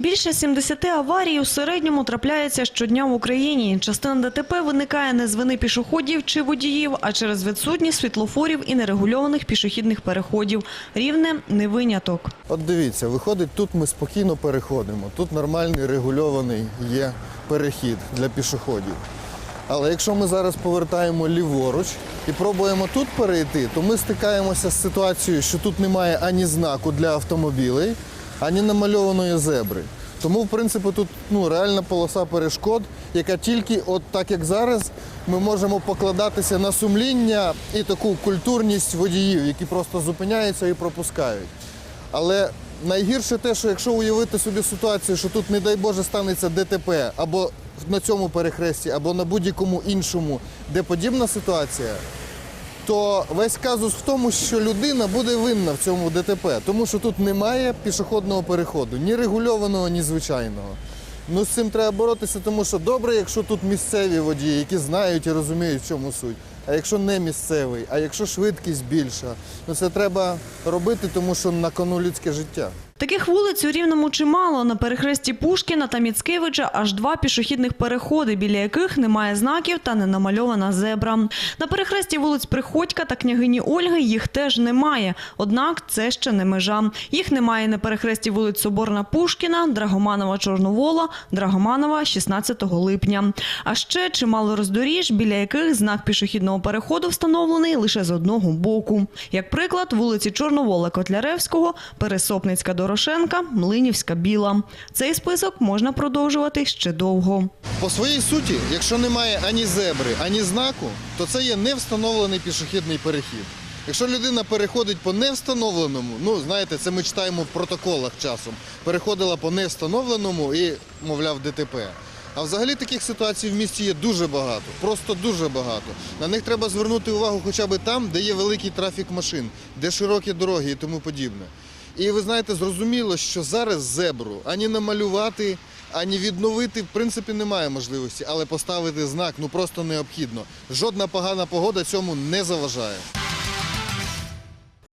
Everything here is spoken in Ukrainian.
Більше 70 аварій у середньому трапляється щодня в Україні. Частина ДТП виникає не з вини пішоходів чи водіїв, а через відсутність світлофорів і нерегульованих пішохідних переходів. Рівне не виняток. От дивіться, виходить, тут ми спокійно переходимо. Тут нормальний регульований є перехід для пішоходів. Але якщо ми зараз повертаємо ліворуч і пробуємо тут перейти, то ми стикаємося з ситуацією, що тут немає ані знаку для автомобілей, ані намальованої зебри. Тому, в принципі, тут ну, реальна полоса перешкод, яка тільки, от так як зараз, ми можемо покладатися на сумління і таку культурність водіїв, які просто зупиняються і пропускають. Але найгірше те, що якщо уявити собі ситуацію, що тут, не дай Боже, станеться ДТП або на цьому перехресті, або на будь-якому іншому, де подібна ситуація, то весь казус в тому, що людина буде винна в цьому ДТП, тому що тут немає пішохідного переходу, ні регульованого, ні звичайного. Ну з цим треба боротися, тому що добре, якщо тут місцеві водії, які знають і розуміють, в чому суть. А якщо не місцевий, а якщо швидкість більша, ну це треба робити, тому що на кону людське життя. Таких вулиць у Рівному чимало. На перехресті Пушкіна та Міцкевича аж два пішохідних переходи, біля яких немає знаків та не намальована зебра. На перехресті вулиць Приходька та княгині Ольги їх теж немає. Однак це ще не межа. Їх немає на перехресті вулиць Соборна Пушкіна, Драгоманова Чорновола, Драгоманова 16 липня. А ще чимало роздоріж, біля яких знак пішохідного переходу встановлений лише з одного боку. Як приклад, вулиці Чорновола Котляревського, Пересопницька Дорошенка, Млинівська Біла. Цей список можна продовжувати ще довго. По своїй суті, якщо немає ані зебри, ані знаку, то це є невстановлений пішохідний перехід. Якщо людина переходить по невстановленому, ну знаєте, це ми читаємо в протоколах часом. Переходила по невстановленому і, мовляв, ДТП. А взагалі таких ситуацій в місті є дуже багато, просто дуже багато. На них треба звернути увагу хоча б там, де є великий трафік машин, де широкі дороги і тому подібне. І ви знаєте, зрозуміло, що зараз зебру ані намалювати, ані відновити, в принципі, немає можливості, але поставити знак ну просто необхідно. Жодна погана погода цьому не заважає.